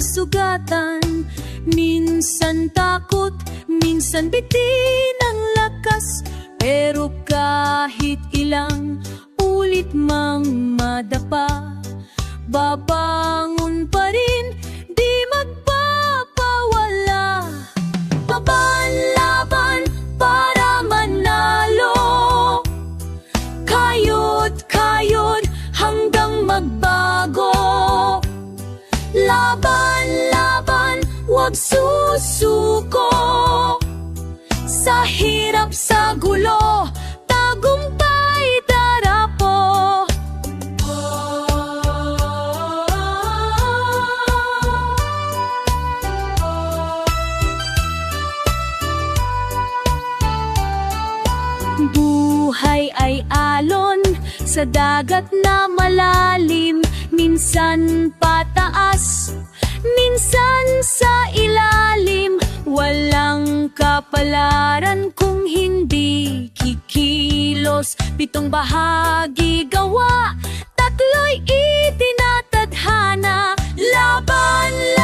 sugatan Minsan takot, minsan bitin ang lakas. Pero kahit ilang ulit mang madapa Babangon laban, wag susuko Sa hirap, sa gulo, tagumpay darapo. Buhay ay alon sa dagat na malalim Minsan pataas, minsan sa ilalim Walang kapalaran kung hindi kikilos. Pitong bahagi gawa, tatlo'y itinatadhana Laban, laban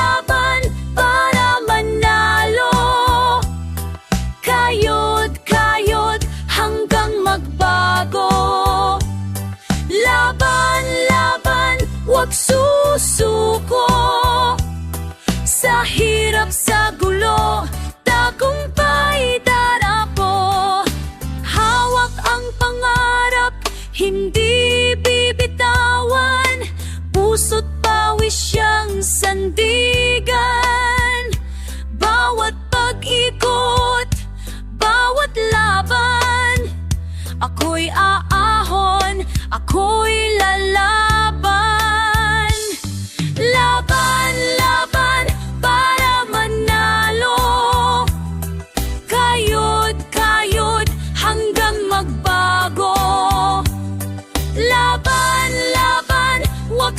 Mahirap sa gulo, tagumpay darapo Hawak ang pangarap, hindi bibitawan. Puso't pawis siyang sandigan. Bawat pag-ikot, bawat laban. Ako'y aahon, ako'y lalaban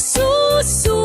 So su